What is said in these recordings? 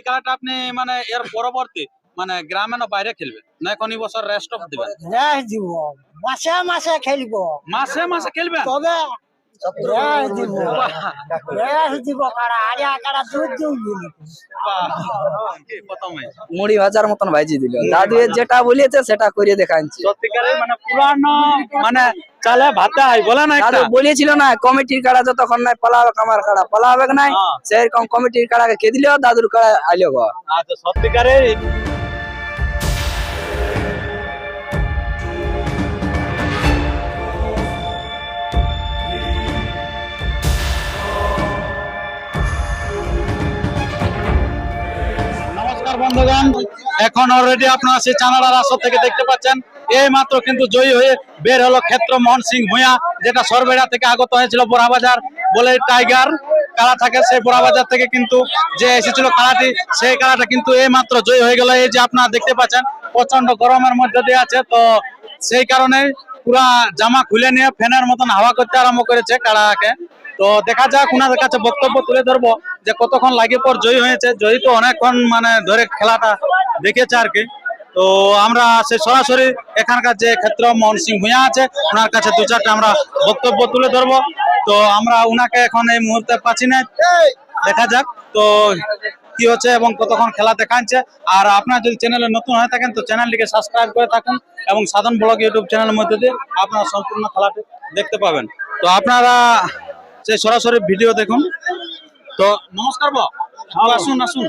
এই খেলাটা আপনি মানে এর পরবর্তী মানে গ্রামে না বাইরে খেলবেন? না এই বছর রেস্ট অফ দিবেন? রেস্ট দিব। মাসে মাসে খেলব। মাসে মাসে খেলবেন? তবে মুড়ি ভাজার মতন ভাজি দিল। দাদু যেটা বলিয়েছে সেটা করে দেখাচ্ছি মানে পুরানো মানে চালে ভাতে বলে বলেছিল না কমিটির কাড়া যতক্ষণ নাই আমার কাড়া নাই? হ্যাঁ। সেরকম কমিটির কাড়াকে কে দিল? দাদুর কাড়া আইলো গো। আচ্ছা সত্যিকারের বন্ধুগণ এখন অলরেডি আপনারা সেই চানাড়ার আসর থেকে দেখতে পাচ্ছেন। এই মাত্র কিন্তু জয়ী হয়ে বের হলো ক্ষেত্র মোহন সিং ভূঁয়া যেটা সরবেড়া থেকে আগত হয়েছিল বোরাবাজার বলে টাইগার কারা থাকে, সেই বোরাবাজার থেকে কিন্তু যে এসেছিল কারাটি সেই কারাটা কিন্তু এই মাত্র জয়ী হয়ে গেল। এই যে আপনারা দেখতে পাচ্ছেন প্রচণ্ড গরমের মধ্যে দিয়ে আছে, তো সেই কারণে পুরা জামা খুলে নিয়ে ফ্যানের মতন হাওয়া করতে আরম্ভ করেছে কারাকে। তো দেখা যাক ওনাদের কাছে বক্তব্য তুলে ধরবো যে কতক্ষণ লাগে পর জয়ী হয়েছে, জয়ী তো অনেকক্ষণ মানে ধরে খেলাটা দেখেছে আর কি। তো আমরা সে সরাসরি এখানকার যে ক্ষেত্র মোহন সিং ভূঁয়া আছে, ওনার কাছে দু চারটা আমরা বক্তব্য তুলে ধরবো। তো আমরা উনাকে এখন এই মুহূর্তে পাচ্ছি না। দেখা যাক, তো কি হচ্ছে এবং কতক্ষণ খেলা দেখাচ্ছে আর আপনার যদি চ্যানেলে নতুন হয়ে থাকেন, তো চ্যানেলটিকে সাবস্ক্রাইব করে থাকুন এবং সাধন ব্লগ ইউটিউব চ্যানেলের মধ্যে দিয়ে আপনারা সম্পূর্ণ খেলাটি দেখতে পাবেন। তো আপনারা সেই সরাসরি ভিডিও দেখুন। তো নমস্কার বো আসুন আসুন।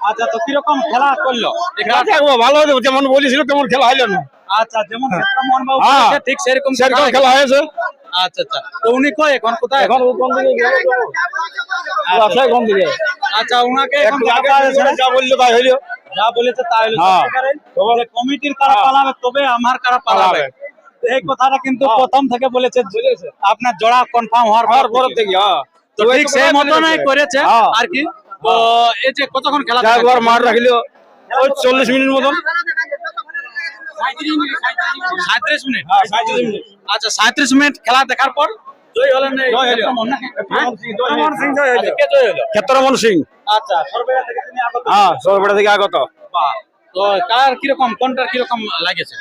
আচ্ছা তো কীরকম খেলা করল ভালো যেমন বলেছিল তেমন খেলা হইল না আচ্ছা যেমন হ্যাঁ। বলেছে, ঠিক সেরকম সেরকম খেলা হয়েছে আচ্ছা আচ্ছা তো উনি এখন কোথায় এখন কোন দিকে গেল কোন দিকে আচ্ছা উনাকে এখন? যা বলল তাই হইল যা বলেছে তাই হলো হ্যাঁ। কমিটির কারা হ্যাঁ। পালাবে তবে আমার কারা পালাবে। এই কথাটা কিন্তু হ্যাঁ। প্রথম থেকে বলেছে আপনার জোড়া কনফার্ম হওয়ার পর পর থেকে। থেকে হ্যাঁ তো ঠিক সেই মতনই করেছে হ্যাঁ। আর কি এই যে কতক্ষণ খেলা যা একবার মার রাখিলো। ওই চল্লিশ মিনিট মতন। সাঁত্রিশ মিনিট। হ্যাঁ, 37 মিনিট। আচ্ছা সাঁত্রিশ মিনিট খেলা দেখার পর? হ্যাঁ? সিং। আচ্ছা, কে জয় হলো? ক্ষেত্রমন সিং। আচ্ছা সরবেরা থেকে তিনি আগত? হ্যাঁ সরবেড়া থেকে আগত। তো কার কীরকম কোনটার কীরকম লাগেছে?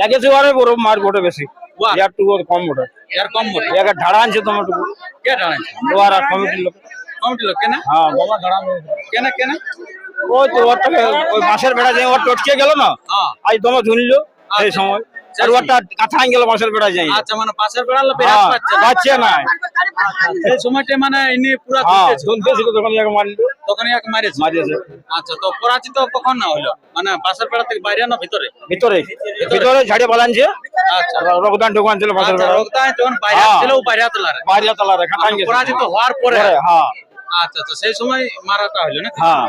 লাগেছে ওরে বড় মার ভোটে বেশি। বাহ। ইয়ার টু কম ভোটে কম ঢাড়া আনছে তোমার টুকু কে দাঁড়াইছে লোয়ার আর কমিটির লোক। লোক হ্যাঁ বাবা ঢাড়া কেন কেন? ওই তো ওর থেকে ওই বাঁশের বেড়া যে ওর টটকে গেল না হ্যাঁ। আজ দমে ঝুলিল সেই সময়। আর ওরটা কাঁথা গেল বাঁশের বেড়া যাই। আচ্ছা মানে বেরাত হ্যাঁ পাচ্ছে না। সেই মানে ইনি পুরা তখন ইয়াকে মারল। তখন এক মারিয়েছে মারিয়েছে আচ্ছা তো পরাজিত কখন না হলো? মানে বেড়া থেকে বাইরে না ভিতরে? ভিতরে। ভিতরে পালানছে আচ্ছা। ঢুকান ছিল বাঁশের আচ্ছা বেড়া রোগদান যখন বাইরে। ছিল বাইরে তোলারে বাইরে তলা কাঁথা গেছে। পরাজিত হওয়ার পরে। পরে, হ্যাঁ। আচ্ছা আচ্ছা সেই সময় মারাটা হলো না হ্যাঁ।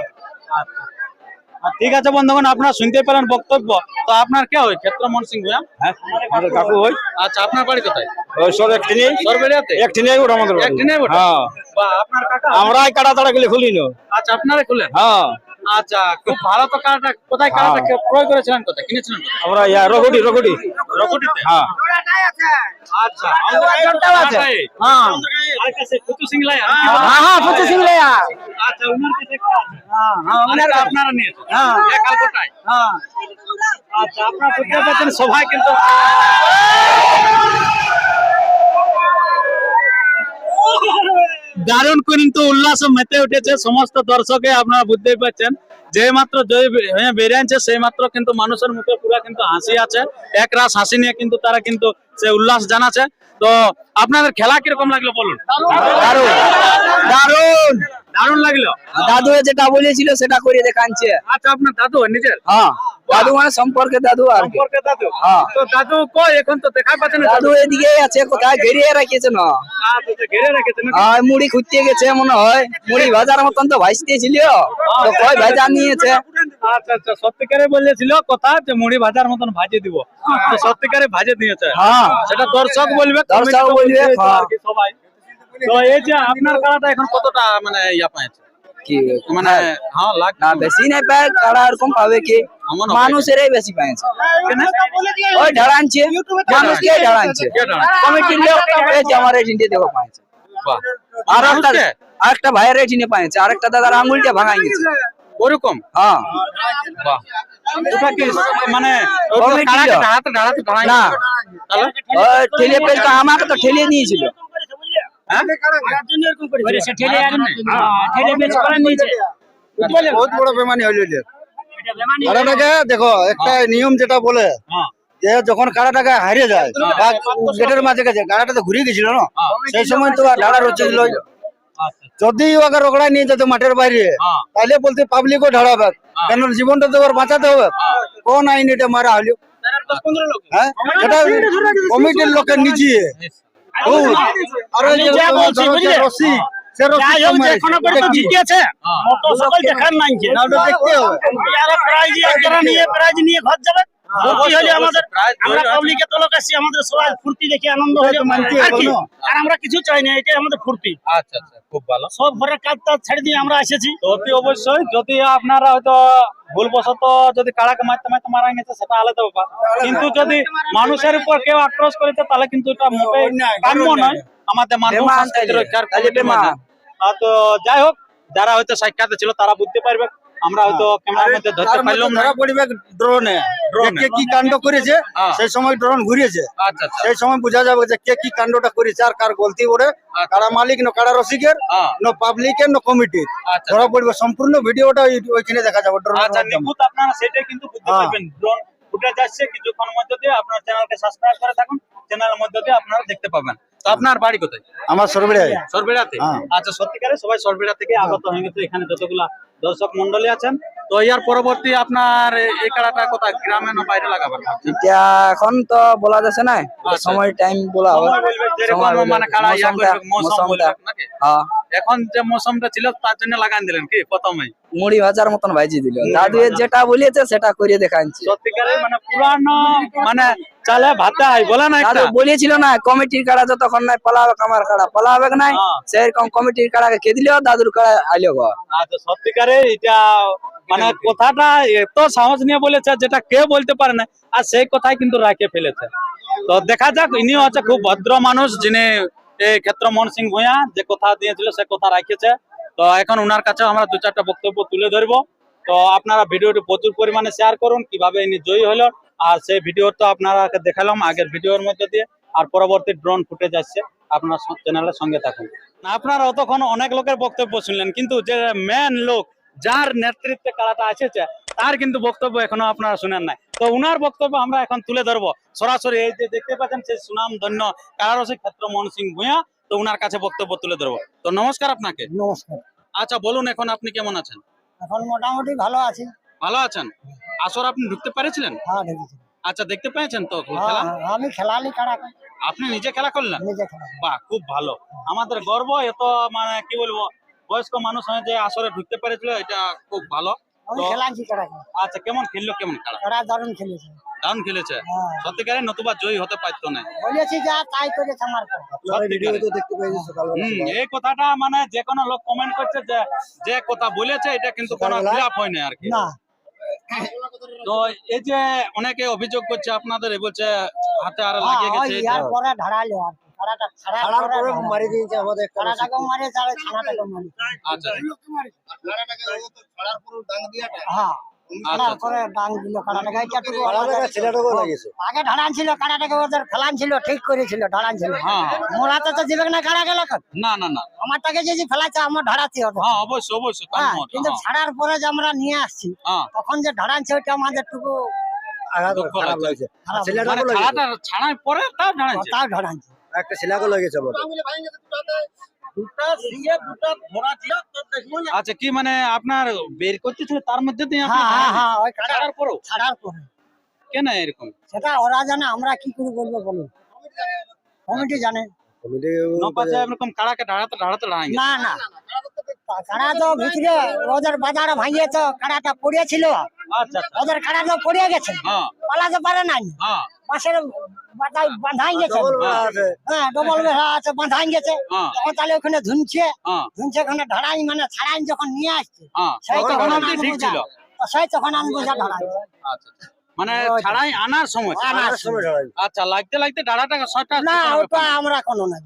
আর ঠিক আছে বন্ধুগণ আপনারা শুনতে পেলেন বক্তব্য। তো আপনার কে হয়? ক্ষেত্রমোহন সিং ভূয়া হ্যাঁ কাকু ওই আচ্ছা আপনার বাড়ি কোথায়? ওই সর একটি নেই সরবেরিয়াতে ওটা আমাদের বাড়ি। ওটা? হ্যাঁ। বা আপনার কাকা আমরাই কাটা তাড়া গেলে খুলি না। আচ্ছা আপনারা খুলেন? হ্যাঁ। আচ্ছা খুব ভালো তো কারাটা কোথায় কারাটা হ্যাঁ। ক্রয় করেছিলেন কোথায়? কিনেছিলেন আমরা ইয়া রঘুটি রঘুটি। রঘুটিতে? হ্যাঁ। আচ্ছা। জোরটাও আছে। হ্যাঁ। আরেকটা সে ফুতু সিং লাই হ্যাঁ হ্যাঁ পুচু সিং লেয়া আচ্ছা উনার কাছে একটা আছে। আরেকটা আপনারা নিয়েছেন হ্যাঁ। হ্যাঁ। আচ্ছা আপনারা কিন্তু দারুণ কিন্তু উল্লাস মেতে উঠেছে। সমস্ত দর্শকে আপনারা বুঝতেই পারছেন। যে মাত্র জয় বেরিয়েছে সেই মাত্র কিন্তু মানুষের মুখে পুরা কিন্তু হাসি আছে। এক রাস হাসি নিয়ে কিন্তু তারা কিন্তু সে উল্লাস জানাচ্ছে। তো আপনাদের খেলা কীরকম লাগল বলুন? দারুণ। দারুণ দারুণ লাগল। দাদু যেটা বলেছিল সেটা করে দেখাচ্ছে আচ্ছা আপনার দাদু নিজের? হ্যাঁ দাদু মানে সম্পর্কে দাদু আর সম্পর্কে দাদু? হ্যাঁ। তো দাদু কই এখন তো দেখা পাচ্ছে না দাদু এদিকে আছে কোথায়? ঘেরিয়ে রেখেছে না। আচ্ছা, আচ্ছা, ঘিরে রেখেছে আর মুড়ি খুঁজতে গেছে মনে হয়। মুড়ি ভাজার মতন তো ভাজতে ছিল। তো কয় ভাজা নিয়েছে? আচ্ছা আচ্ছা সত্যিকারে বলেছিল কথা যে মুড়ি ভাজার মতন ভাজে দিব। তো সত্যিকারে ভাজে দিয়েছে। হ্যাঁ। সেটা দর্শক বলবে দর্শক বলবে, হ্যাঁ। সবাই। তো এই যে আপনার খেলাটা এখন কতটা মানে ইয়া পাইছে? কি মানে হ্যাঁ লাখ না বেশি নাই পায় কারা এরকম পাবে কি? হবে। বেশি পাইছে। ওই ঢাড়ানছে ঢাড়ানছে কে দাঁড়ায়? কমিটির লোক এই দেখো পাইছে। আর একটা আরেকটা ভাইয়ের এটিনে পাইছে আরেকটা দাদার আঙুলটা ভাঙাই গেছে। ওরকম? হ্যাঁ। বাহ। ওটা কি মানে না। তাহলে ওই ঠেলে আমাকে তো ঠেলিয়ে নিয়েছিল। বহুত বড় বেমানি হইল কারাটাকে দেখো একটা নিয়ম যেটা বলে হ্যাঁ যে যখন কারাটাকে হারিয়ে যায় বা গেটের মাঝে গেছে কারাটা তো ঘুরিয়ে গেছিল না সেই সময় তো আর ঢাড়া রচ্ছিল আচ্ছা যদি ওকে রোকড়ায় নিয়ে যেত মাঠের বাইরে হ্যাঁ তাহলে বলতে পাবলিকও ঢাড়াবে কেন জীবনটা তো ওর বাঁচাতে হবে কোন আইন এটা মারা হলো হ্যাঁ এটা কমিটির লোকের নিচে জিতিয়েছে হ্যাঁ। দেখার নাই যে। না, ওটা দেখতে হবে। আরও প্রাইজ একজনা নিয়ে প্রাইজ নিয়ে ঘর যাবে হলে আমাদের আমরা পাবলিকে তো লোক আসছি আমাদের সবাই ফুর্তি দেখে আনন্দ হলে। আর আমরা কিছু চাই না এটাই আমাদের ফুর্তি। আচ্ছা আচ্ছা। খুব ভালো। সব ঘরের কাজ টাজ ছেড়ে দিয়ে আমরা এসেছি। অতি অবশ্যই যদি আপনারা হয়তো ভুলবশত যদি কাড়াকে মারতে মারতে মারা গেছে সেটা আলাদা ব্যাপার। কিন্তু যদি মানুষের উপর কেউ আক্রোশ করেছে তাহলে কিন্তু এটা মোটে কাম্য নয়। আমাদের মানব সংস্কৃতি রক্ষার তাইলে কমিটির বেমান। মধ্যে। আর তো যাই হোক যারা হয়তো সাক্ষাতে ছিল তারা বুঝতে পারবে। আমরা হয়তো ক্যামেরার মধ্যে ধরতে পারলাম না। ধরা পড়বে ড্রোনে কে কি কাণ্ড করেছে হ্যাঁ। সেই সময় ড্রোন ঘুরিয়েছে। আচ্ছা আচ্ছা। সেই সময় বোঝা যাবে যে কে কি কাণ্ডটা করেছে আর কার গলতি ওরে কারা মালিক না কারা রসিকের হ্যাঁ। না পাবলিকের না কমিটির আচ্ছা ধরা পড়বে। সম্পূর্ণ ভিডিওটা ওই- ওইখানে দেখা যাবে ড্রোন আচ্ছা নিখুঁত আপনারা সেটাই কিন্তু বুঝতে হ্যাঁ। পারবেন। ড্রোন কিছুক্ষণ মধ্যে দিয়ে আপনার চ্যানেলকে সাবস্ক্রাইব করে থাকুন। চ্যানেলের মধ্যে দিয়ে আপনারা দেখতে পাবেন। তো আপনার বাড়ি কোথায়? আমার সরবরাহ সরবেড়াতে? হ্যাঁ। আচ্ছা সত্যিকারে সবাই সরবেড়া থেকে আগত হয়ে গেছে। এখানে যতগুলা দর্শক মন্ডলী আছেন তো ইয়ার পরবর্তী আপনার এই কাড়াটা কোথায় গ্রামে না বাইরে লাগাবেন এটা এখন তো বলা যাচ্ছে না। আচ্ছা। সময় টাইম বলা হবে। যেরকম মানে ইয়া করবে মৌসুম নাকি হ্যাঁ। এখন যে মৌসুমটা ছিল তার জন্য লাগান দিলেন কি প্রথমে মুড়ি ভাজার মতন ভাজি দিল। দাদু যেটা বলিয়েছে সেটা করে দেখাচ্ছি সত্যিকারে মানে পুরানো মানে চালে ভাতে আই বলে না একটা। বলেছিল না কমিটির কাড়া যতক্ষণ নাই পালাবে কামার কাড়া পালাবে নাই। হ্যাঁ। সেরকম কমিটির কাড়াকে কে দিলেও দাদুর কাড়া আইলো গো। আচ্ছা সত্যিকারে এটা মানে কথাটা এত সাহস নিয়ে বলেছে যেটা কেউ বলতে পারে না আর সেই কথাই কিন্তু রাখে ফেলেছে। তো দেখা যাক ইনি হচ্ছে খুব ভদ্র মানুষ যিনি এই ক্ষেত্র মোহন সিং ভূঁইয়া যে কথা দিয়েছিল সে কথা রাখেছে তো এখন ওনার কাছে আমরা দু চারটা বক্তব্য তুলে ধরবো। তো আপনারা ভিডিওটি প্রচুর পরিমাণে শেয়ার করুন কীভাবে ইনি জয়ী হলো আর সেই ভিডিও তো আপনারা দেখালাম আগের ভিডিওর মধ্যে দিয়ে আর পরবর্তী ড্রোন ফুটেজ আসছে আপনার চ্যানেলের সঙ্গে থাকুন। আপনারা অতক্ষণ অনেক লোকের বক্তব্য শুনলেন কিন্তু যে মেন লোক যার নেতৃত্বে কারাটা এসেছে তার কিন্তু বক্তব্য এখনও আপনারা শুনেন নাই। তো উনার বক্তব্য আমরা এখন তুলে ধরবো। সরাসরি এই যে দেখতে পাচ্ছেন সেই সুনাম ধন্য কারারসিক ক্ষেত্র মোহন সিং ভূঁইয়া তো উনার কাছে বক্তব্য তুলে ধরবো। তো নমস্কার আপনাকে। নমস্কার। আচ্ছা বলুন এখন আপনি কেমন আছেন? এখন মোটামুটি ভালো আছি। ভালো আছেন? আসর আপনি ঢুকতে পেরেছিলেন? হ্যাঁ আচ্ছা দেখতে পেয়েছেন তো হ্যাঁ, খেলা? হ্যাঁ, আমি খেলালি কারা? আপনি নিজে খেলা করলেন? নিজে খেলা বাহ খুব ভালো। আমাদের গর্ব এত মানে কি বলব বয়স্ক মানুষ হয়ে যে আসরে ঢুকতে পেরেছিল এটা খুম ভালো। আচ্ছা কেমন খেললো কেমন খেলা? দারুণ খেলেছে। দারুণ খেলেছে। হ্যাঁ। সত্যিকারে নতুবা জয়ী হতে পারতো না। বলেছি যা তাই করেছে আমার হুম, এই কথাটা মানে যে কোনো লোক কমেন্ট করছে যে যে কথা বলেছে এটা কিন্তু কোনো? খিলাফ হয় না আর কি। না তো এই যে অনেকে অভিযোগ করছে আপনাদের বলছে হাতে আর হ্যাঁ, লাগিয়ে গেছে। ইয়ার পরে ধারালো আর আচ্ছা। ছাড়ার পরে ডাং দিল কারাটাকে এইটাটুকু কারাটাকে ছেলেটাকেও লাগিয়েছে। আগে ঢাড়ান ছিল কারাটাকে ওদের ফেলান ছিল ঠিক করেছিল ঢাড়ান ছিল। তো দিবে না কারা গেল না না না। আমার তাকে যদি ফেলাচ্ছে আমার ঢাড়াতে হবে অবশ্যই অবশ্যই কারণ ওটা, কিন্তু হ্যাঁ, ছাড়ার পরে যে আমরা নিয়ে আসছি হ্যাঁ। তখন যে ঢাড়ানছে ওইটা আমাদের টুকু মানে ছাড়ার পরে তাও একটা আমাদের। আচ্ছা কি মানে আপনার বের করতেছিল তার মধ্যে দিয়ে আপনি হ্যাঁ হ্যাঁ? হ্যাঁ ওই ছাড়ার পরেও? ছাড়ার পরে কেন এরকম? সেটা ওরা জানে আমরা কি করে বলব বলুন? কমিটি জানে। এরকম কাড়াকে না না। কাড়া তো ভিতরে ওদের বাজার ভাঙিয়ে তো কাড়াটা পড়িয়েছিল। আচ্ছা আচ্ছা। ওদের কাড়া তো পড়িয়ে গেছে। হ্যাঁ। পালাতে পারে নাই। হ্যাঁ। পাশের বাতায় বাঁধাই গেছে। ডবল বেড়া আছে। হ্যাঁ ডবল বেড়া আছে বাঁধাই গেছে। তখন তাহলে ওখানে ধুনছে। ধুনছে ওখানে ঢাড়াই মানে ছাড়াই যখন নিয়ে আসছে হ্যাঁ। সেই তখন তখন ছিল। সেই তখন আমি বোঝা ঢাড়াই আচ্ছা আচ্ছা। মানে ছাড়াই আনার সময় আনার সময়। আচ্ছা লাগতে লাগতে ডাড়াটা ছয়টা না ওটা আমরা কোনো না।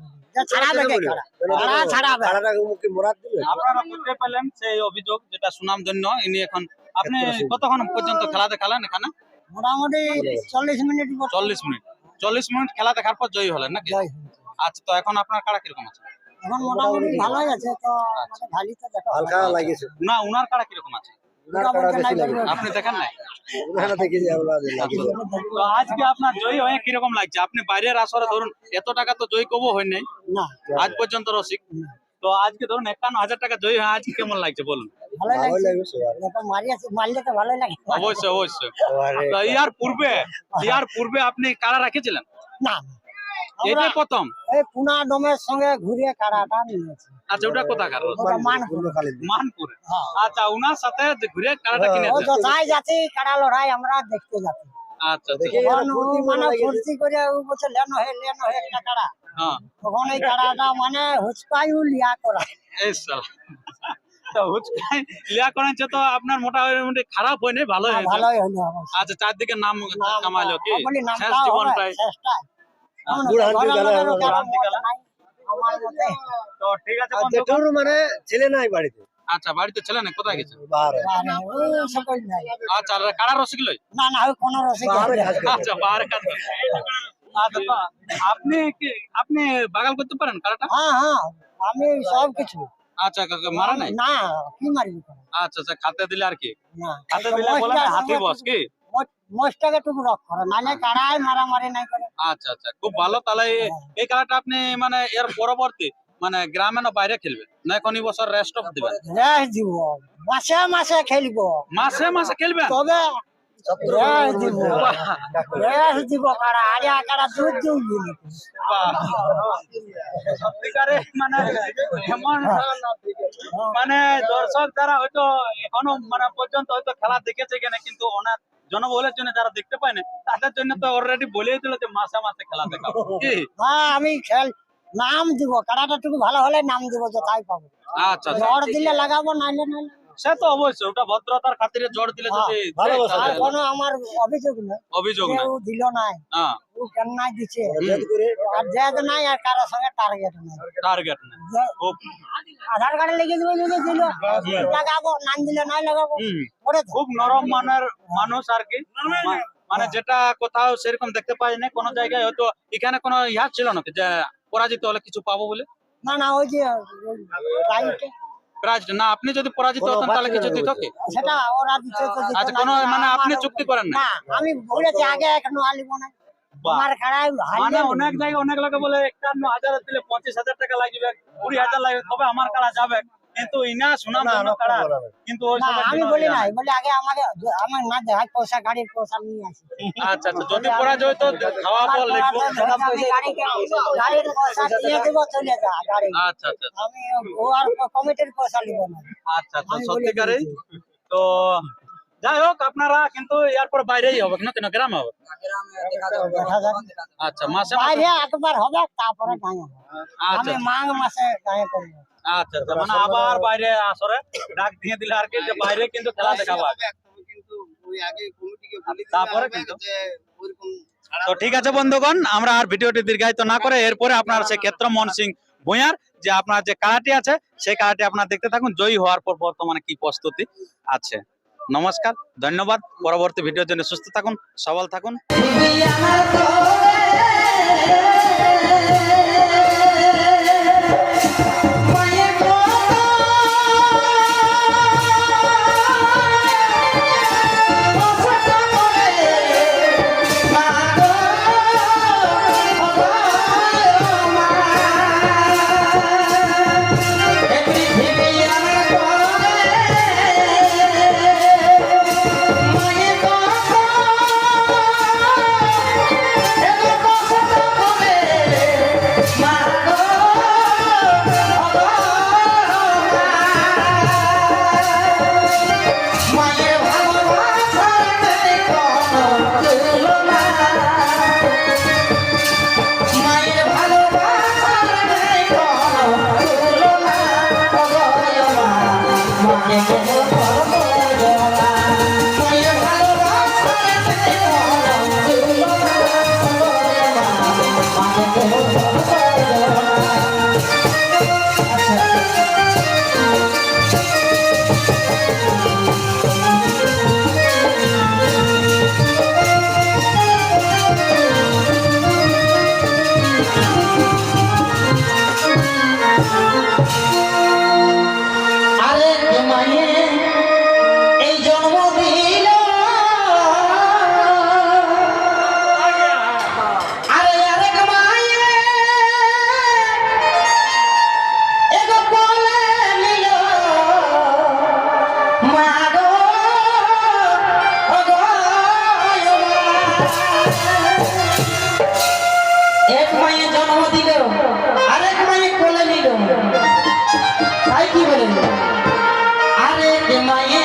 আপনি কতক্ষণ পর্যন্ত খেলা দেখালেন এখানে? মোটামুটি চল্লিশ মিনিট চল্লিশ মিনিট। চল্লিশ মিনিট খেলা দেখার পর জয়ী হলেন নাকি? আচ্ছা তো এখন আপনার কাড়া কীরকম আছে? এখন মোটামুটি ভালোই আছে তো মানে ভালোই তো দেখো হালকা লাগিয়েছে। না উনার কাড়া কীরকম আছে। আপনি দেখেন নাই? তো আজকে আপনার জয়ী হয়ে কীরকম লাগছে? আপনি বাইরের আসরে ধরুন এত টাকা তো জয়ী কবো হয় নাই। আজ পর্যন্ত রসিক। তো আজকে ধরুন একান্ন হাজার টাকা জয়ী হয়ে আজকে কেমন লাগছে বলুন? ভালোই ভালোই লাগছে। লাগবে সবার দেখো মারি আছে মারলে তো ভালোই লাগে। অবশ্যই অবশ্যই। তো ইয়ার পূর্বে ইয়ার পূর্বে আপনি কারা রেখেছিলেন? না এটাই প্রথম। এই পুনা ডোমের সঙ্গে ঘুরে কারাটা নিয়েছি। আচ্ছা ওটা কোথাকার? ওটা মানপুর খালি মানপুরে। হ্যাঁ। আচ্ছা উনার সাথে যে ঘুরে কারাটা ও কিনেছে যাচ্ছি কারা লড়াই আমরা দেখতে যাচ্ছি। আচ্ছা আচ্ছা। মানে ফুর্তি করে ও বলছে লেনো হে লেনো হে একটা কারা? হ্যাঁ তখন এই কারাটা মানে হুচকাইও লিয়া করা। তো হুচকাই লিয়া করেছে তো আপনার মোটামুটি খারাপ হয়নি ভালো হয়েছে। ভালোই হলো আচ্ছা চারদিকে নাম কামাইলো কি? শেষ জীবনটাই মতে তো ঠিক আছে মানে ছেলে নাই বাড়িতে? আচ্ছা বাড়িতে ছেলে না কোথায় গেছে। আচ্ছা কারা রসিক লই? না না ওই রসিক। আচ্ছা বাহারে কাজ। আচ্ছা আপনি কি আপনি বাগাল করতে পারেন কারাটা হ্যাঁ হ্যাঁ আমি সব কিছু। আচ্ছা কাকা মারা নাই? না কি তোরা? আচ্ছা আচ্ছা খাতে দিলে আর কি? না খাতে দিলে বলে হাতি বস কি? মোষটাকে টুকু রক করে নালে কারাই মারামারি নাই করে। আচ্ছা আচ্ছা খুব ভালো তাহলে এই- খেলাটা আপনি মানে এর পরবর্তী মানে গ্রামে না বাইরে খেলবেন না বছর রেস্ট অফ দিবেন? রেস দিব। মাসে মাসে খেলব। মাসে মাসে খেলবেন? তবে রেস দিব। রেস দিব কারা? আরে কারা দুধ দিব সত্যিকারে মানে এমন মানে দর্শক যারা হয়তো এখনও মানে পর্যন্ত হয়তো খেলা দেখেছে কিনা কিন্তু ওনার জনবহুলের জন্য যারা দেখতে পায় না তাদের জন্য তো অলরেডি বলেই দিল যে মাসে মাসে খেলা দেখাবো। কি? হ্যাঁ আমি খেল নাম দিব। কারাটা টুকু ভালো হলে নাম দিব যে তাই পাবো। আচ্ছা আচ্ছা। দিলে লাগাবো নাইলে নাইলে সে তো অবশ্যই ওটা ভদ্রতার খাতিরে জোর দিলে যদি হ্যাঁ। আর কোনো আমার অভিযোগ নেই। অভিযোগ নাই। কেউ দিল নাই। হ্যাঁ। ও কেন নাই দিচ্ছে আর জেদ নাই আর কারোর সঙ্গে টার্গেট নাই। টার্গেট নাই। খুব। আধার কার্ডে লিখে দিবে যদি দিল লাগাবো নাম দিলে নাই লাগাবো। খুব নরম মানের মানুষ আর কি। মানে যেটা কোথাও সেরকম দেখতে পাই না কোনো জায়গায় হয়তো এখানে কোনো ইহা ছিল না যে পরাজিত হলে কিছু পাবো বলে? না না ওই যে ওই রাইটে, প্রাইজ না আপনি যদি পরাজিত কোনো হতেন তাহলে কিছু বাচ্চা দিত কি? সেটা ওরা দিচ্ছে তো দিচ্ছে আচ্ছা না, কোনো দিচ্ছে না, মানে আপনি আমার- চুক্তি করেন না? না আমি বলেছি আগে এখনও আলিব না বাহ। আমার খারাপ মানে অনেক জায়গায় অনেক লোকে বলে একান্ন হাজার দিলে পঁচিশ হাজার টাকা লাগবে কুড়ি হাজার লাগবে তবে আমার কারা যাবে। কিন্তু ইনা সুনাম না, ধন্য রক্ষা কারা করা হবে। কিন্তু ওই না সবের আমি জন্য বলি ইয়া নাই বলি আগে আমাকে আমার না দেখায় পয়সা গাড়ির পয়সা নিয়ে আসি আচ্ছা আচ্ছা যদি পরাজয় তো খাওয়াবো আমার লিখব পয়সা ধরে আমি গাড়িকে- গাড়ির পয়সা দিয়ে দেবো চলে যা গাড়ি আচ্ছা আচ্ছা আমি ও আর কমিটির পয়সা নিব না আচ্ছা আচ্ছা আমি বলে সত্যিকারে দিয়েছি। তো যাই হোক আপনারা কিন্তু এরপর বাইরেই হবে না কেন গ্রামে হবে দেখা যাক। আচ্ছা মাসে মাসে বাইরে একবার হবে তারপরে গায়ে হবে আচ্ছা আমি মাঘ মাসে গায়ে করব আচ্ছা আচ্ছা। মানে আবার বাইরে আসরে ডাক দিয়ে দিলে আর কি যে বাইরে কিন্তু খেলা দেখাবো তারপরে কিন্তু। তো ঠিক আছে বন্ধুগণ আমরা আর ভিডিওটি দীর্ঘায়িত না করে এরপরে আপনার সেই ক্ষেত্র মন সিং ভূঁয়ার যে আপনার যে কারাটি আছে সেই কারাটি আপনার দেখতে থাকুন। জয়ী হওয়ার পর বর্তমানে কি প্রস্তুতি আছে। নমস্কার ধন্যবাদ। পরবর্তী ভিডিওর জন্য সুস্থ থাকুন সবল থাকুন। মায়ে জন্ম দিল আরেক মায়ে কোলে নিল। তাই কি বলে আরেক মায়ে